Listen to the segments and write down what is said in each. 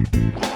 สวั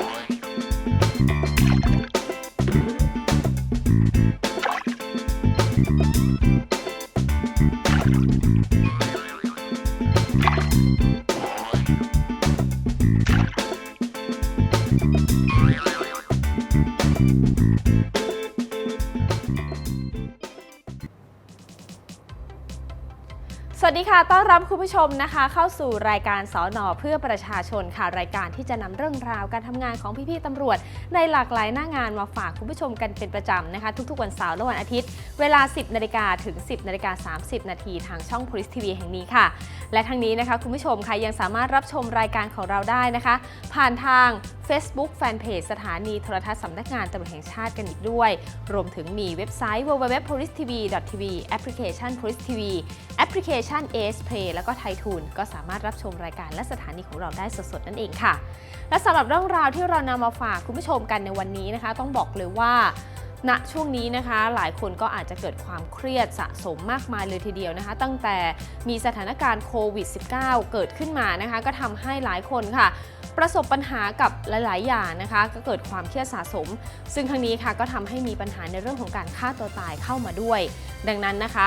ค่ะ ต้อนรับคุณผู้ชมนะคะ เข้าสู่รายการสอนอเพื่อประชาชนค่ะ รายการที่จะนำเรื่องราวการทำงานของพี่ๆตำรวจ ในหลากหลายหน้างานมาฝากคุณผู้ชมกันเป็นประจำนะคะ ทุกๆวันเสาร์และวันอาทิตย์ เวลา 10นาฬิกาถึง 10นาฬิกา30 นาทีทางช่อง Police TV แห่งนี้ค่ะ และทั้งนี้นะคะคุณผู้ชมค่ะยังสามารถรับชมรายการของเราได้นะคะ ผ่านทาง Facebook Fanpage สถานีโทรทัศน์สำนักงานตำรวจแห่งชาติกันอีกด้วย รวมถึงมีเว็บไซต์ www.policetv.tv แอปพลิเคชัน Police TV แอปพลิเคชัน AS Play แล้วก็ไททูนก็สามารถรับชมรายการและสถานีของเราได้สดๆนั่นเองค่ะ และสำหรับเรื่องราวที่เรานำมาฝากคุณผู้ชมกันในวันนี้นะคะ ต้องบอกเลยว่า ณช่วงนี้นะคะ หลายคนก็อาจจะเกิดความเครียดสะสมมากมายเลยทีเดียวนะคะ ตั้งแต่มีสถานการณ์โควิด -19 เกิดขึ้นมานะคะ ก็ทำให้หลายคนค่ะ ประสบปัญหากับหลาย ๆ อย่างนะคะ ก็เกิดความเครียดสะสม ซึ่งทั้งนี้ค่ะก็ทำให้มีปัญหาในเรื่องของการฆ่าตัวตายเข้ามาด้วย ดังนั้นนะคะ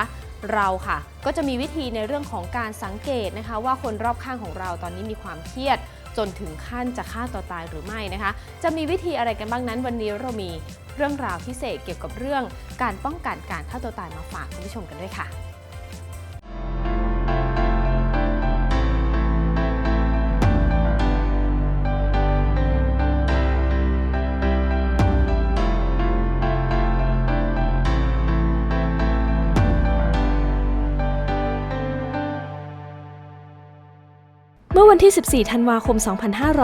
เราค่ะก็จะมีวิธีในเรื่องของการสังเกตนะคะ ว่าคนรอบข้างของเราตอนนี้มีความเครียด จนถึงขั้นจะฆ่าตัวตายหรือไม่นะคะ จะมีวิธีอะไรกันบ้างนั้นวันนี้เรามีเรื่องราวพิเศษเกี่ยวกับเรื่องการป้องกันการฆ่าตัวตายมาฝากคุณผู้ชมกันด้วยค่ะ วันที่ 14 ธันวาคม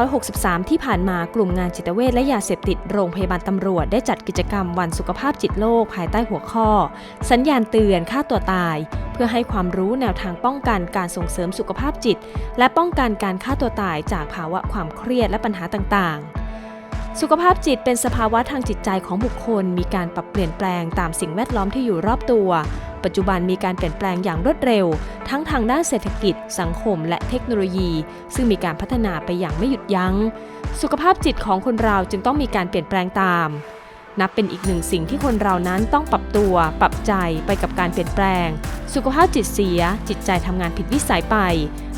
2563 ที่ผ่านมากลุ่มงานจิตเวชและยาเสพติดโรงพยาบาลตำรวจได้จัดกิจกรรมวันสุขภาพจิตโลกภายใต้หัวข้อ สัญญาณเตือนฆ่าตัวตาย เพื่อให้ความรู้แนวทางป้องกันการส่งเสริมสุขภาพจิต และป้องกันการฆ่าตัวตายจากภาวะความเครียดและปัญหาต่างๆ สุขภาพจิตเป็นสภาวะทางจิตใจของบุคคล มีการปรับเปลี่ยนแปลงตามสิ่งแวดล้อมที่อยู่รอบตัว ปัจจุบันมีการเปลี่ยนแปลงอย่างรวดเร็ว ทั้งทางด้านเศรษฐกิจ สังคม และเทคโนโลยี ซึ่งมีการพัฒนาไปอย่างไม่หยุดยัง้ง สุขภาพจิตของคนเราจึงต้องมีการเปลี่ยนแปลงตาม นับเป็นอีกหนึ่งสิ่งที่คนเรานั้นต้องปรับตัว ปรับใจไปกับการเปลี่ยนแปลง สุขภาพจิตเสีย จิตใจทำงานผิดวิสัยไป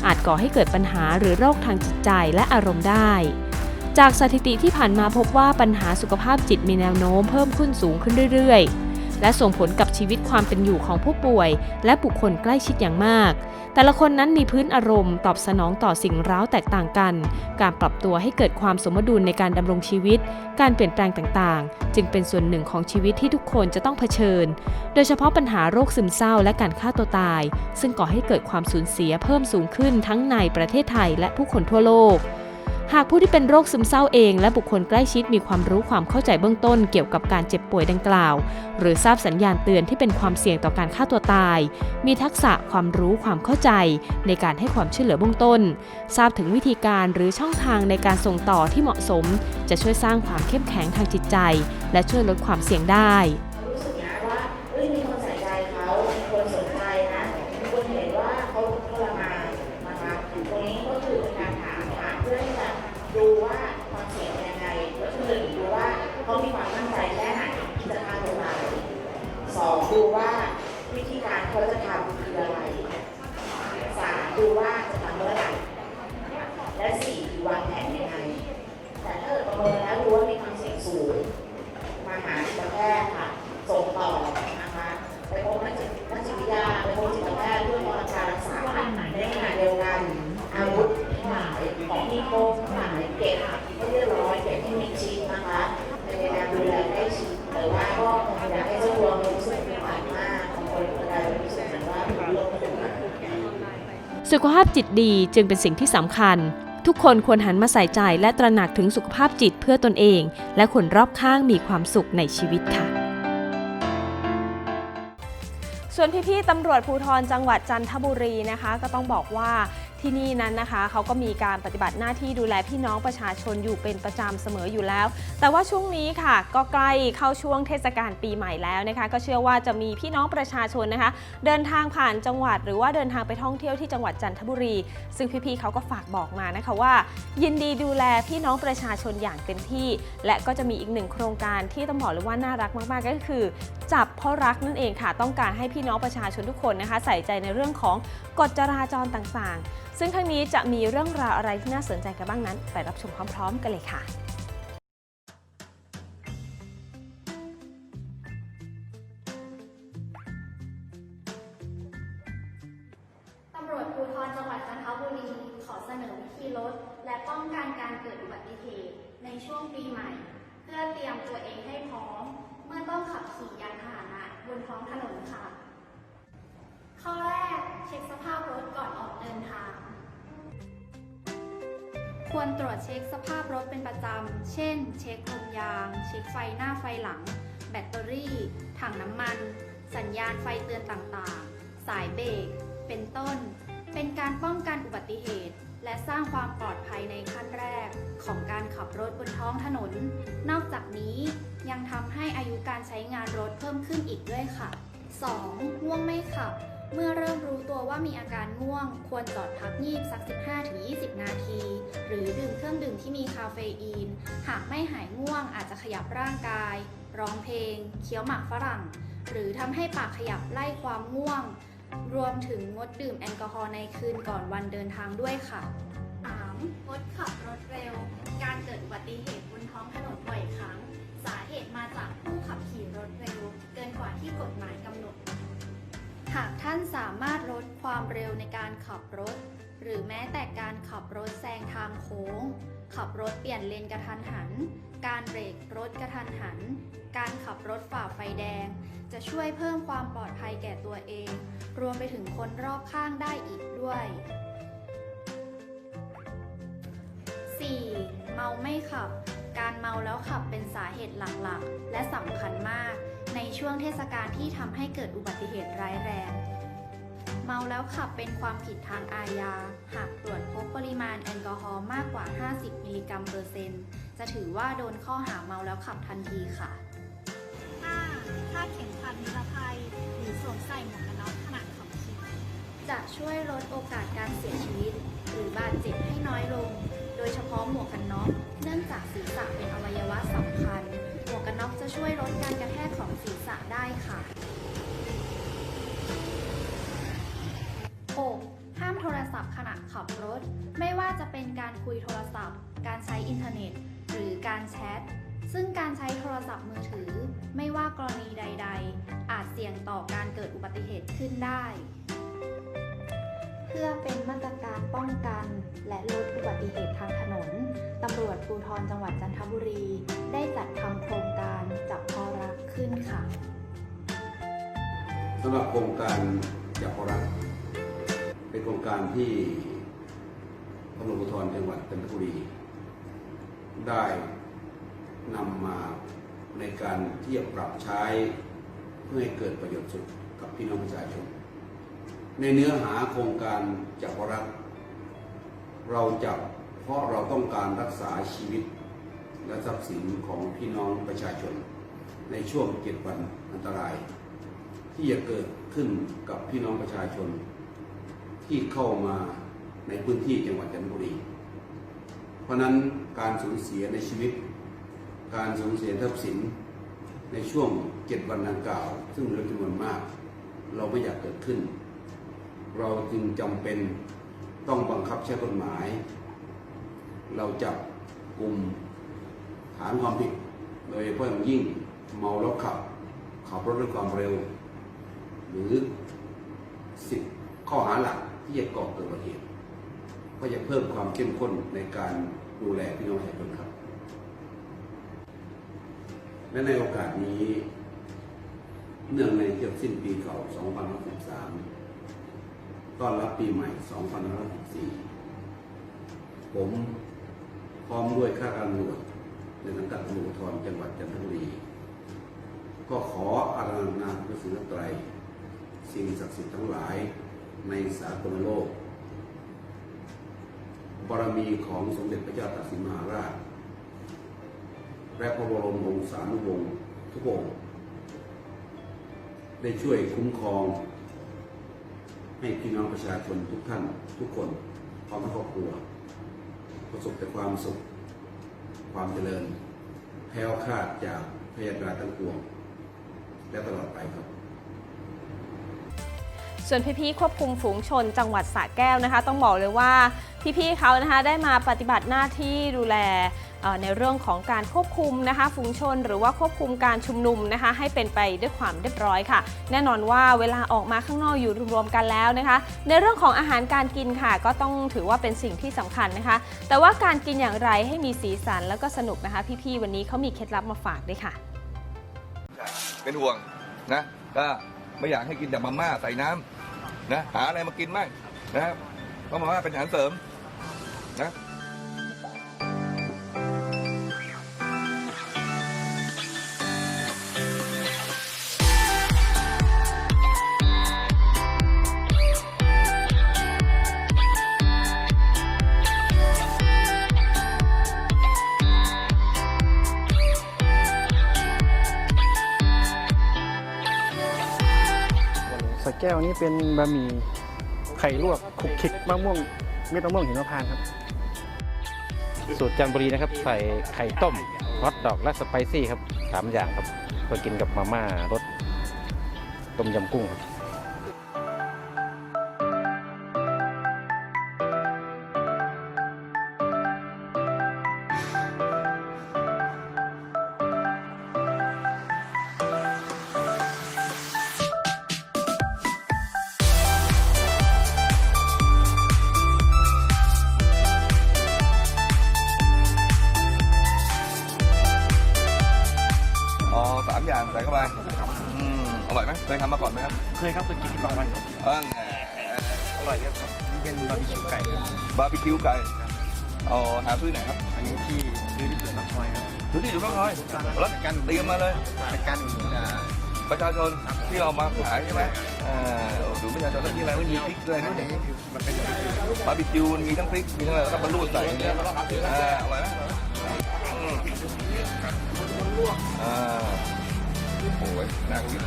อาจก่อให้เกิดปัญหาหรือโรคทางจิตใจและอารมณ์ได้ จากสถิติที่ผ่านมาพบว่าปัญหาสุขภาพจิตมีแนวโน้มเพิ่มขึ้นสูงขึ้นเรื่อยๆ และส่งผลกับชีวิตความเป็นอยู่ของผู้ป่วย และบุคคลใกล้ชิดอย่างมาก แต่ละคนนั้นมีพื้นอารมณ์ ตอบสนองต่อสิ่งร้าวแตกต่างกัน การปรับตัวให้เกิดความสมดุลในการดำรงชีวิต การเปลี่ยนแปลงต่างๆ จึงเป็นส่วนหนึ่งของชีวิตที่ทุกคนจะต้องเผชิญ โดยเฉพาะปัญหาโรคซึมเศร้าและการฆ่าตัวตาย ซึ่งก่อให้เกิดความสูญเสียเพิ่มสูงขึ้นทั้งในประเทศไทยและผู้คนทั่วโลก หากผู้ที่เป็นโรคซึมเศร้าเอง และบุคคลใกล้ชิดมีความรู้ความเข้าใจเบื้องต้นเกี่ยวกับการเจ็บป่วยดังกล่าว หรือทราบสัญญาณเตือนที่เป็นความเสี่ยงต่อการฆ่าตัวตาย มีทักษะความรู้ความเข้าใจ ในการให้ความช่วยเหลือเบื้องต้น ทราบถึงวิธีการหรือช่องทางในการส่งต่อที่เหมาะสม จะช่วยสร้างความเข้มแข็งทางจิตใจ และช่วยลดความเสี่ยงได้ รู้สึกนะว่าเอ้ยมีคนใส่ใจเขามีคนสนใจนะมีคนเห็นว่าเขาทรมานนะคะตรงนี้ก็คือเป็นการถามถามเพื่อที่จะดูว่าความเสี่ยงเป็นยังไงก็คือหนึ่งดูว่าเขามีความมั่นใจแค่ไหนที่จะฆ่าตัวตายสองดูว่าวิธีการเขาจะทำคืออะไรสามดูว่าจะทำเมื่อไหร่และสี่คือวางแผนยังไง แต่ถ้าเกิดประเมินแล้วดูว่ามีความเสี่ยงสูง มาหาจิตแพทย์ค่ะ ส่งต่อนะคะไปพบนักจิตนักจิตวิทยาไปพบจิตแพทย์เพื่อรับการรักษาในขณะเดียวกัน อาวุธทั้งหลายของที่พบทั้งหลายเก็บให้เรียบร้อยเก็บให้มิดชิดนะคะในการดูแลใกล้ชิดแต่ว่าก็อยากให้เจ้าตัวรู้สึกมีความมากบางคนอาจจะรู้สึกเหมือนว่าถูกลงถูกนะ สุขภาพจิตดีจึงเป็นสิ่งที่สำคัญ ทุกคนควรหันมาใส่ใจและตระหนักถึงสุขภาพจิตเพื่อตนเอง และคนรอบข้างมีความสุขในชีวิตค่ะ ส่วนพี่ๆตำรวจภูธรจังหวัดจันทบุรีนะคะ ก็ต้องบอกว่า ที่นี่นั้นนะคะเขาก็มีการปฏิบัติหน้าที่ดูแลพี่น้องประชาชนอยู่เป็นประจำเสมออยู่แล้ว แต่ว่าช่วงนี้ค่ะ ก็ใกล้เข้าช่วงเทศกาลปีใหม่แล้วนะคะ ก็เชื่อว่าจะมีพี่น้องประชาชนนะคะ เดินทางผ่านจังหวัด หรือว่าเดินทางไปท่องเที่ยวที่จังหวัดจันทบุรี ซึ่งพี่ๆเขาก็ฝากบอกมานะคะว่า ยินดีดูแลพี่น้องประชาชนอย่างเต็มที่ และก็จะมีอีกหนึ่งโครงการที่ต้องบอกเลยว่าน่ารักมากๆก็คือจับเพราะรักนั่นเองค่ะ ต้องการให้พี่น้องประชาชนทุกคนนะคะ ใส่ใจในเรื่องของกฎจราจรต่างๆ ซึ่งทั้งนี้จะมีเรื่องราวอะไรที่น่าสนใจกันบ้างนั้น ไปรับชมพร้อมๆ กันเลยค่ะ ถนนค่ะ ข้อแรกเช็คสภาพรถก่อนออกเดินทาง ควรตรวจเช็คสภาพรถเป็นประจำ เช่น เช็คลมยาง เช็คไฟหน้าไฟหลัง แบตเตอรี่ ถังน้ำมัน สัญญาณไฟเตือนต่างๆ สายเบรก เป็นต้น เป็นการป้องกันอุบัติเหตุ และสร้างความปลอดภัยในขั้นแรกของการขับรถบนท้องถนน นอกจากนี้ยังทำให้อายุการใช้งานรถเพิ่มขึ้นอีกด้วยค่ะ 2. ง่วงไม่ขับ เมื่อเริ่มรู้ตัวว่ามีอาการง่วง ควรจอดพักงีบสัก 15-20 นาที หรือดื่มเครื่องดื่มที่มีคาเฟอีน หากไม่หายง่วงอาจจะขยับร่างกาย ร้องเพลง เคี้ยวหมากฝรั่ง หรือทำให้ปากขยับไล่ความง่วง รวมถึงงดดื่มแอลกอฮอล์ในคืนก่อนวันเดินทางด้วยค่ะ 3. งดขับรถเร็ว การเกิดอุบัติเหตุบนท้องถนนบ่อยครั้ง สาเหตุมาจากผู้ขับขี่รถเร็ว เกินกว่าที่กฎหมายกำหนด หากท่านสามารถลดความเร็วในการขับรถ หรือแม้แต่การขับรถแซงทางโค้ง ขับรถเปลี่ยนเลนกระทันหัน การเบรกรถกระทันหัน การขับรถฝ่าไฟแดง จะช่วยเพิ่มความปลอดภัยแก่ตัวเอง รวมไปถึงคนรอบข้างได้อีกด้วย 4. เมาไม่ขับ การเมาแล้วขับเป็นสาเหตุหลักๆ และสำคัญมาก ในช่วงเทศกาลที่ทำให้เกิดอุบัติเหตุร้ายแรง เมาแล้วขับเป็นความผิดทางอาญา หากตรวจพบปริมาณแอลกอฮอล์มากกว่า 50 มิลลิกรัมเปอร์เซ็นต์ จะถือว่าโดนข้อหาเมาแล้วขับทันทีค่ะ 5. คาดเข็มขัดนิรภัย หรือสวมใส่หมวกกันน็อกขณะขับขี่จะช่วยลดโอกาสการเสียชีวิต หรือบาดเจ็บให้น้อยลง โดยเฉพาะหมวกกันน็อกเนื่องจากศีรษะเป็นอวัยวะสำคัญ หมวกกันน็อกจะช่วยลดการกระแทกของศีรษะได้ค่ะ 6. ห้ามโทร ศัพท์ขณะขับรถ ไม่ว่าจะเป็นการคุยโทรศัพท์ การใช้อินเทอร์เน็ต หรือการแชท ซึ่งการใช้โทรศัพท์มือถือ ไม่ว่ากรณีใด ๆ อาจเสี่ยงต่อการเกิดอุบัติเหตุขึ้นได้ เพื่อเป็นมาตรการป้องกัน และลดอุบัติเหตุทางถนนตำรวจภูธรจังหวัดจันทบุรี ได้จัดทำโครงการจับพอรักขึ้นค่ะสำหรับโครงการจับพรัก เป็นโครงการที่ตำรวจภูธรจังหวัดจันทบุรี ได้นำมาในการที่จะปรับใช้เพื่อให้เกิดประโยชน์สุดกับพี่น้องประชาชน ในเนื้อหาโครงการจับรักเราจับเพราะเราต้องการรักษาชีวิต และทรัพย์สินของพี่น้องประชาชน ในช่วงเจ็ดวันอันตราย ที่จะเกิดขึ้นกับพี่น้องประชาชน ที่เข้ามาในพื้นที่จังหวัดจันทบุรี เพราะนั้นการสูญเสียในชีวิต การสูญเสียทรัพย์สินในช่วงเจ็ดวันดังกล่าว ซึ่งเหลือจำนวนมาก เราไม่อยากเกิดขึ้น เราจึงจำเป็นต้องบังคับใช้กฎหมาย เราจับกลุ่มฐานความผิด โดยเฉพาะอย่างยิ่งเมาแล้วขับ ขับรถด้วยความเร็ว หรือสิบข้อหาหลัก ที่จะก่อเกิดอุบัติเหตุก็จะเพิ่มความเข้มข้นในการดูแลพี่น้องประชาชนครับ และในโอกาสนี้ เนื่องในเกี่ยวสิ้นปีเก่า2563ต้อนรับปีใหม่2564ผมพร้อมด้วยข้าราชการตำรวจในสังกัดตำรวจภูธรจังหวัดจันทบุรี ก็ขออาราธนาพระศรีรัตนตรัยสิ่งศักดิ์สิทธิ์ทั้งหลาย ในสากลโลก บารมีของสมเด็จพระเจ้าตากสินมหาราช และพระบรมวงศานุวงศ์ทุกองค์ได้ช่วยคุ้มครอง ให้พี่น้องประชาชนทุกท่านทุกคนพร้อมทั้งครอบครัว ประสบแต่ความสุข ความเจริญแคล้วคลาดจากพยาการทั้งปวง และตลอดไปครับ ส่วนพี่ๆควบคุมฝูงชนจังหวัดสระแก้วนะคะ ต้องบอกเลยว่าพี่ๆเขานะคะได้มาปฏิบัติหน้าที่ดูแลในเรื่องของการควบคุมนะคะฝูงชน หรือว่าควบคุมการชุมนุมนะคะให้เป็นไปด้วยความเรียบร้อยค่ะ แน่นอนว่าเวลาออกมาข้างนอกอยู่รวมๆกันแล้วนะคะ ในเรื่องของอาหารการกินค่ะ ก็ต้องถือว่าเป็นสิ่งที่สำคัญนะคะ แต่ว่าการกินอย่างไรให้มีสีสันแล้วก็สนุกนะคะ พี่ๆวันนี้เขามีเคล็ดลับมาฝากด้วยค่ะ เป็นห่วงนะก็ไม่อยากให้กินแต่มาม่าใส่น้ำ นะหาอะไรมากินบ้างนะครับก็มาว่าเป็นอาหารเสริมนะ ก้วนี้เป็นบะหมี่ไข่ลวกขลุกคลิกมะม่วงเม็ดมะม่วงหิมพานต์ครับ สูตรจันทบุรีนะครับ ใส่ไข่ต้มฮอทดอกและสไปซี่ครับสามอย่างครับเพื่อกินกับมาม่ารสต้มยำกุ้งครับ ใส่เข้าไปอืมอร่อยไหมเคยทำมาก่อนไหมครับเคยครับเคยกินที่บางวันครับเอออร่อยครับนี่เป็นบาร์บีคิวไก่ครับบาร์บีคิวไก่เอาหาซื้อไหนครับอันนี้ที่ซื้อที่เปิดรับคอยครับซื้อที่อยู่ข้างน้อยแล้วกันเตรียมมาเลยเป็นการอ่าประชาชนที่เรามาขายใช่ไหมอ่าดูประชาชนที่อะไรไม่มีพริกอะไรนู่นนี่มันเป็นบาร์บีคิวมันมีทั้งพริกมีทั้งอะไรแล้วก็มารูดใส่อย่างเงี้ยอ่าอร่อยไหมอืมอ่าโอ้ยน่ากิน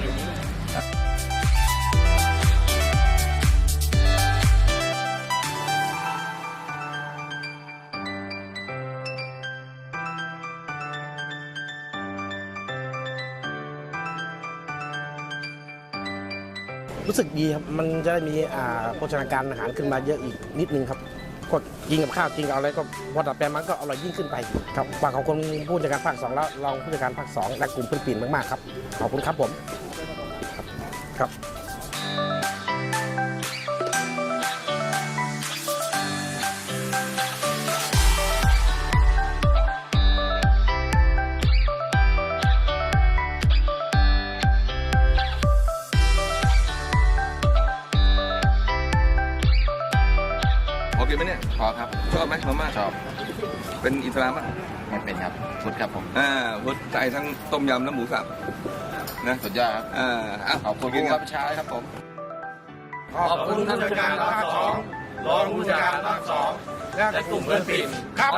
รู้สึกดีครับ มันจะได้มีอ่าโภชนาการอาหารขึ้นมาเยอะอีกนิดนึงครับ ก็กินกับข้าวกินกับอะไรก็พอดัดแปลงมันก็อร่อยยิ่งขึ้นไปครับฝากขอบคุณผู้จัดการภาคสองแล้วรองผู้จัดการภาคสองและกลุ่มเพื่อนปีนมากๆครับขอบคุณครับผมครับ ไหมมาม่าชอบเป็นอิสลามป่ะไม่เป็นครับพุทธครับผมอ่าพุทธใส่ทั้งต้มยำและหมูสับนะสุดยอดครับอ่าอะขอบคุณกินผู้คกัรับบชาครับผมขอบคุณท่านผู้จัดการภาคสองรองผู้จัดการภาคสองและกลุ่มเพื่อนปีนครับ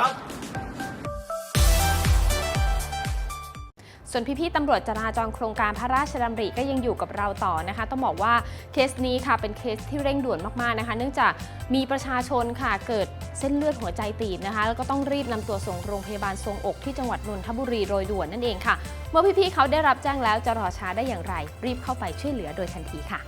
ส่วนพี่ๆตำรวจจราจรโครงการพระราชดำริก็ยังอยู่กับเราต่อนะคะ ต้องบอกว่าเคสนี้ค่ะเป็นเคสที่เร่งด่วนมากๆนะคะ เนื่องจากมีประชาชนค่ะเกิดเส้นเลือดหัวใจตีบนะคะ แล้วก็ต้องรีบนำตัวส่งโรงพยาบาลทรงอกที่จังหวัดนนทบุรีโดยด่วนนั่นเองค่ะ เมื่อพี่ๆเขาได้รับแจ้งแล้วจะรอช้าได้อย่างไร รีบเข้าไปช่วยเหลือโดยทันทีค่ะ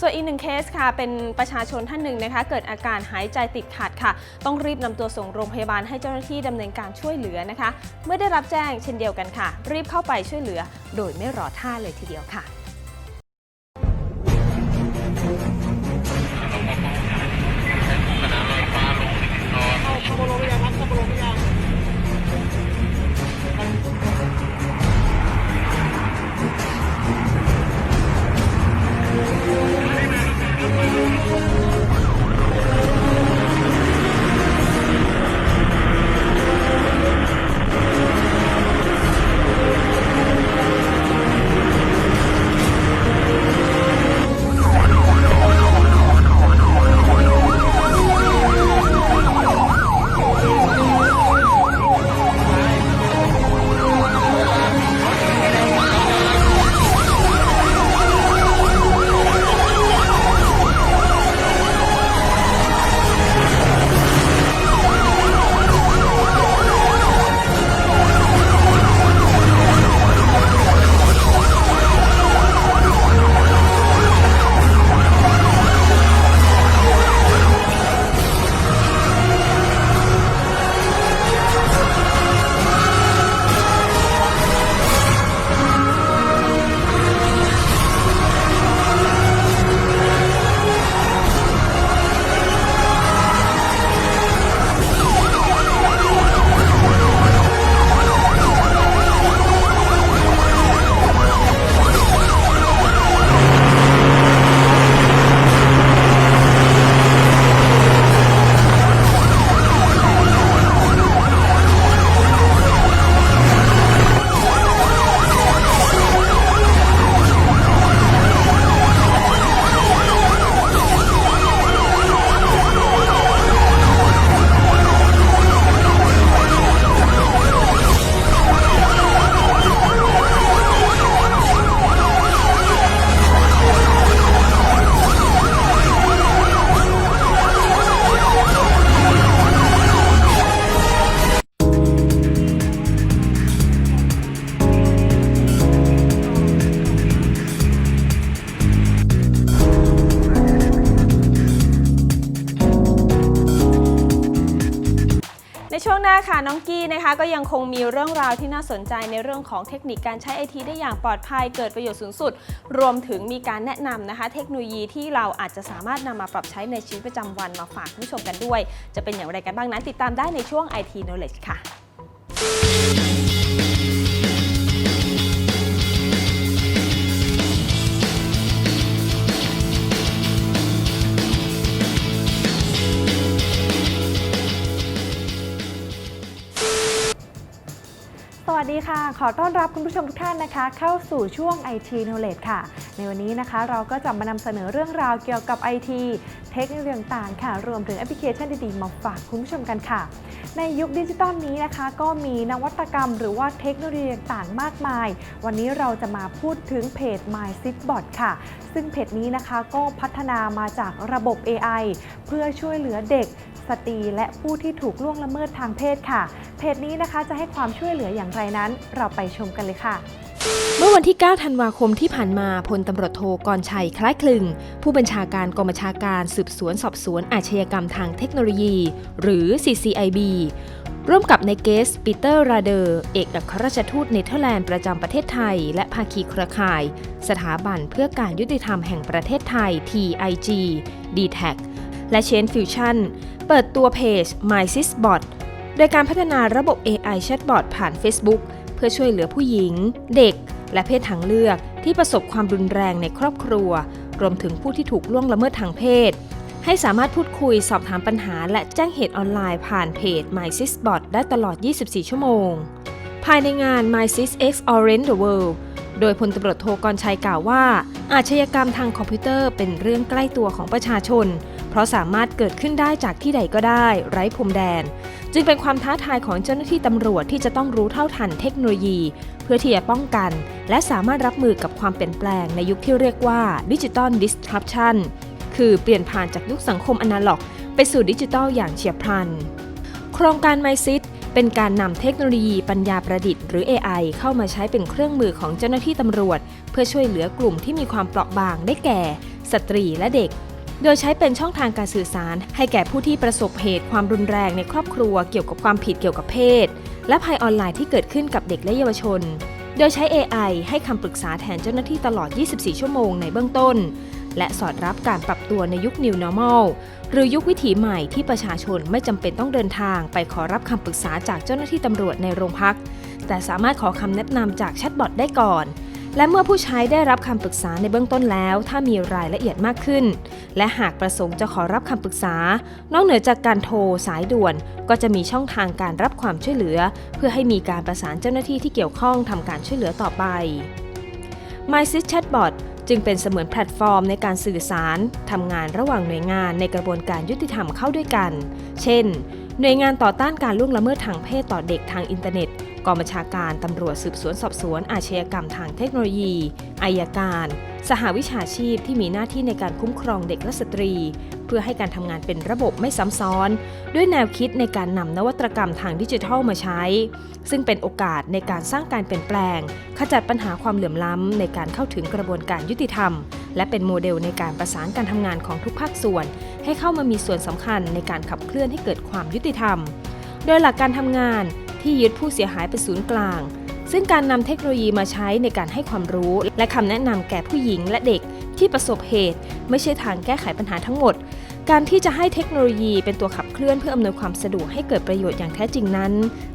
ส่วนอีกหนึ่งเคสค่ะ เป็นประชาชนท่านหนึ่งนะคะ เกิดอาการหายใจติดขัดค่ะ ต้องรีบนำตัวส่งโรงพยาบาลให้เจ้าหน้าที่ดำเนินการช่วยเหลือนะคะ เมื่อได้รับแจ้งเช่นเดียวกันค่ะ รีบเข้าไปช่วยเหลือ โดยไม่รอท่าเลยทีเดียวค่ะในช่ วงหน้าค่ะน้องกี้นะคะก็ยังคงมีเรื่องราวที่น่าสนใจในเรื่องของเทคนิคการใช้ไอทีได้อย่างปลอดภัยเกิดประโยชน์สูงสุด รวมถึงมีการแนะนำนะคะ เทคโนโลยีที่เราอาจจะสามารถนำมาปรับใช้ในชีวิตประจำวันมาฝากผู้ชมกันด้วย จะเป็นอย่างไรกันบ้างนั้นติดตามได้ในช่วง IT Knowledge ค่ะ สดีค่ะ ขอต้อนรับคุณผู้ชมทุกท่านนะคะ เข้าสู่ช่วง IT Knowledge ค่ะ ในวันนี้นะคะเราก็จะมานำเสนอเรื่องราวเกี่ยวกับ IT เทคโนโลยีต่างๆค่ะ รวมถึงแอปพลิเคชันดีๆ มาฝากคุณผู้ชมกันค่ะ ในยุคดิจิตอลนี้นะคะ ก็มีนวัตกรรมหรือว่าเทคโนโลยีต่างๆ มากมาย วันนี้เราจะมาพูดถึงเพจ MySitBot ค่ะ ซึ่งเพจนี้นะคะก็พัฒนามาจากระบบ AI เพื่อช่วยเหลือเด็ก สตรีและผู้ที่ถูกล่วงละเมิดทางเพศค่ะ เพจนี้นะคะจะให้ความช่วยเหลืออย่างไรนั้น เราไปชมกันเลยค่ะเมื่อวันที่ 9 ธันวาคมที่ผ่านมาพลตำรวจโทกรชัย คล้ายคลึง ผู้บัญชาการกองบัญชาการสืบสวนสอบสวนอาชญากรรมทางเทคโนโลยี หรือ CCIB ร่วมกับในเกสปีเตอร์ราเดอร์ เอกอัครราชทูตเนเธอร์แลนด์ประจำประเทศไทย และภาคีเครือข่าย สถาบันเพื่อการยุติธรรมแห่งประเทศไทย TIG d t a c และ Chain Fusion เปิดตัวเพจ MySysBot โดยการพัฒนาระบบ AI Chatbot ผ่าน Facebook เพื่อช่วยเหลือผู้หญิง เด็ก และเพศทางเลือกที่ประสบความรุนแรงในครอบครัว รวมถึงผู้ที่ถูกล่วงละเมิดทางเพศ ให้สามารถพูดคุยสอบถามปัญหา และแจ้งเหตุออนไลน์ผ่านเพจ MySysBot ได้ตลอด 24 ชั่วโมง ภายในงาน MySys X Orange the World โดยพลตำรวจโทกรชัยกล่าวว่า อาชญากรรมทางคอมพิวเตอร์เป็นเรื่องใกล้ตัวของประชาชน ราะสามารถเกิดขึ้นได้จากที่ใดก็ได้ ไร้พรมแดน จึงเป็นความท้าทายของเจ้าหน้าที่ตำรวจที่จะต้องรู้เท่าทันเทคโนโลยี เพื่อที่จะป้องกัน และสามารถรับมือกับความเปลี่ยนแปลงในยุคที่เรียกว่าดิจิตอลดิสทรั t ชันคือเปลี่ยนผ่านจากยุคสังคมอนาล็อก ไปสู่ดิจิทัลอย่างเฉียบพลัน โครงการ MySit เป็นการนำเทคโนโลยีปัญญาประดิษฐ์หรือ AI เข้ามาใช้เป็นเครื่องมือของเจ้าหน้าที่ตำรวจ เพื่อช่วยเหลือกลุ่มที่มีความเปราะบางได้แก่ สตรีและเด็ก โดยใช้เป็นช่องทางการสื่อสาร ให้แก่ผู้ที่ประสบเหตุความรุนแรงในครอบครัวเกี่ยวกับความผิดเกี่ยวกับเพศ และภัยออนไลน์ที่เกิดขึ้นกับเด็กและเยาวชน โดยใช้ AI ให้คำปรึกษาแทนเจ้าหน้าที่ตลอด 24 ชั่วโมงในเบื้องต้น และสอดรับการปรับตัวในยุค New Normal หรือยุควิถีใหม่ที่ประชาชนไม่จำเป็นต้องเดินทาง ไปขอรับคำปรึกษาจากเจ้าหน้าที่ตำรวจในโรงพัก แต่สามารถขอคำแนะนำจากแชทบอทได้ก่อน และเมื่อผู้ใช้ได้รับคำปรึกษาในเบื้องต้นแล้ว ถ้ามีรายละเอียดมากขึ้น และหากประสงค์จะขอรับคำปรึกษา นอกเหนือจากการโทรสายด่วน ก็จะมีช่องทางการรับความช่วยเหลือ เพื่อให้มีการประสานเจ้าหน้าที่ที่เกี่ยวข้องทำการช่วยเหลือต่อไป MySys Chatbot จึงเป็นเสมือนแพลตฟอร์มในการสื่อสารทำงานระหว่างหน่วยงานในกระบวนการยุติธรรมเข้าด้วยกัน เช่น หน่วยงานต่อต้านการล่วงละเมิดทางเพศต่อเด็กทางอินเทอร์เน็ต กองบัญชาการตำรวจสืบสวนสอบสวนอาชญากรรมทางเทคโนโลยีอายการ สหวิชาชีพที่มีหน้าที่ในการคุ้มครองเด็กและสตรี เพื่อให้การทำงานเป็นระบบไม่ซ้ำซ้อน ด้วยแนวคิดในการนำนวัตกรรมทางดิจิทัลมาใช้ ซึ่งเป็นโอกาสในการสร้างการเปลี่ยนแปลง ขจัดปัญหาความเหลื่อมล้ำในการเข้าถึงกระบวนการยุติธรรม และเป็นโมเดลในการประสานการทำงานของทุกภาคส่วน ให้เข้ามามีส่วนสำคัญในการขับเคลื่อนให้เกิดความยุติธรรม โดยหลักการทำงาน ที่ยึดผู้เสียหายเป็นศูนย์กลาง ซึ่งการนำเทคโนโลยีมาใช้ในการให้ความรู้ และคำแนะนำแก่ผู้หญิงและเด็กที่ประสบเหตุ ไม่ใช่ทางแก้ไขปัญหาทั้งหมด การที่จะให้เทคโนโลยีเป็นตัวขับเคลื่อนเพื่ออำนวยความสะดวกให้เกิดประโยชน์อย่างแท้จริงนั้น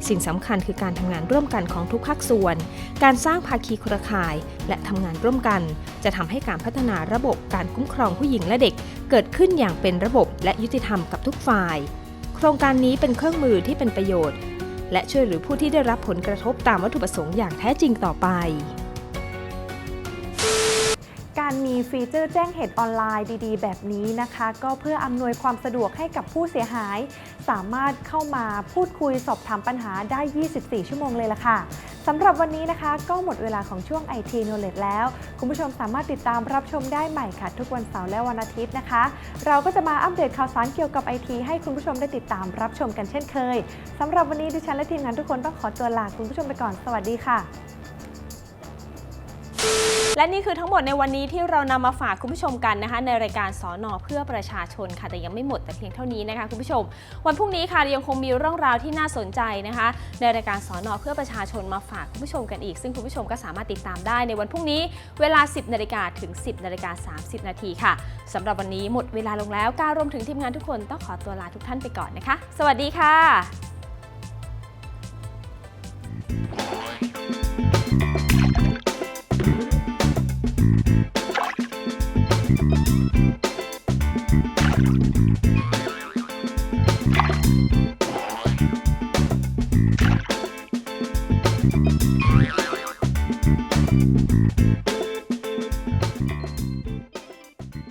สิ่งสำคัญคือการทำงานร่วมกันของทุกภาคส่วน การสร้างภาคีเครือข่าย และทำงานร่วมกัน จะทำให้การพัฒนาระบบการคุ้มครองผู้หญิงและเด็ก เกิดขึ้นอย่างเป็นระบบและยุติธรรมกับทุกฝ่าย โครงการนี้เป็นเครื่องมือที่เป็นประโยชน์ และช่วยเหลือผู้ที่ได้รับผลกระทบตามวัตถุประสงค์อย่างแท้จริงต่อไป การมีฟีเจอร์แจ้งเหตุออนไลน์ดีๆ แบบนี้นะคะ ก็เพื่ออำนวยความสะดวกให้กับผู้เสียหาย สามารถเข้ามาพูดคุยสอบถามปัญหาได้ 24 ชั่วโมงเลยล่ะค่ะสำหรับวันนี้นะคะ ก็หมดเวลาของช่วง IT Knowledge แล้ว คุณผู้ชมสามารถติดตามรับชมได้ใหม่ค่ะ ทุกวันเสาร์และวันอาทิตย์นะคะ เราก็จะมาอัปเดตข่าวสารเกี่ยวกับ IT ให้คุณผู้ชมได้ติดตามรับชมกันเช่นเคยสำหรับวันนี้ดิฉันและทีมงานทุกคนต้องขอตัวลาคุณผู้ชมไปก่อนสวัสดีค่ะ และนี่คือทั้งหมดในวันนี้ที่เรานำมาฝากคุณผู้ชมกันนะคะ ในรายการสอนอเพื่อประชาชนค่ะแต่ยังไม่หมดแต่เพียงเท่านี้นะคะคุณผู้ชม วันพรุ่งนี้ค่ะยังคงมีเรื่องราวที่น่าสนใจนะคะ ในรายการสอนอเพื่อประชาชนมาฝากคุณผู้ชมกันอีก ซึ่งคุณผู้ชมก็สามารถติดตามได้ในวันพรุ่งนี้เวลา 10นาฬิกาถึง 10นาฬิกา30 นาทีค่ะสำหรับวันนี้หมดเวลาลงแล้วการรวมถึงทีมงานทุกคนต้องขอตัวลาทุกท่านไปก่อนนะคะ สวัสดีค่ะ